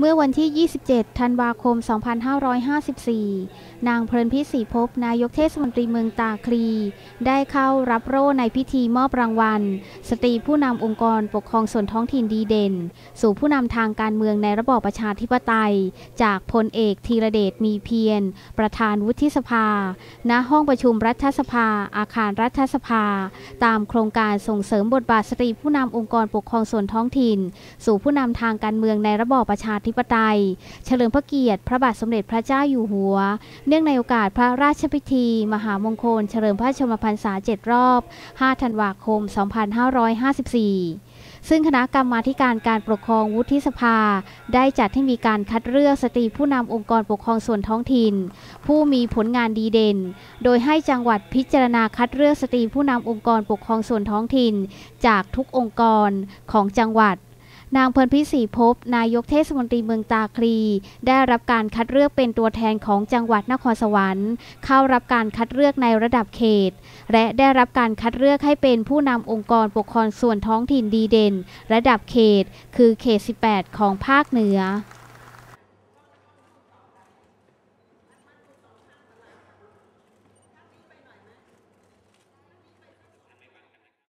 เมื่อวันที่ 27 ธันวาคม 2554 นางเพลินพิศรีภพนายกเทศมนตรีเมืองตาคลี ได้เข้ารับโร่ในพิธีมอบรางวัล สตรีผู้นำองค์กรปกครองส่วนท้องถิ่นดีเด่น สู่ผู้นำทางการเมืองในระบอบประชาธิปไตย จากพลเอกธีรเดชมีเพียร ประธานวุฒิสภา ณ ห้องประชุมรัฐสภา อาคารรัฐสภา ตามโครงการส่งเสริมบทบาทสตรีผู้นำองค์กรปกครองส่วนท้องถิ่น สู่ผู้นำทางการเมืองในระบอบประชาธิปไตย เฉลิมพระเกียรติ พระบาทสมเด็จพระเจ้าอยู่หัว เนื่องในโอกาสพระราชพิธี มหามงคล เฉลิมพระชนมพรรษา7รอบ 5 ธันวาคม 2554ซึ่งคณะกรรมาการการปกครองวุฒิสภา ได้จัดให้มีการคัดเลือกสตรีผู้นำองค์กรปกครองส่วนท้องถิ่น ผู้มีผลงานดีเด่น โดยให้จังหวัดพิจารณาคัดเลือกสตรีผู้นำองค์กรปกครองส่วนท้องถิ่น จากทุกองค์กรของจังหวัด นางเพลินพิศรีภพนายกเทศมนตรีเมืองตาคลี ได้รับการคัดเลือกเป็นตัวแทนของจังหวัดนครสวรรค์ เข้ารับการคัดเลือกในระดับเขต และได้รับการคัดเลือกให้เป็นผู้นำองค์กรปกครองส่วนท้องถิ่นดีเด่น ระดับเขต คือเขต 18 ของภาคเหนือ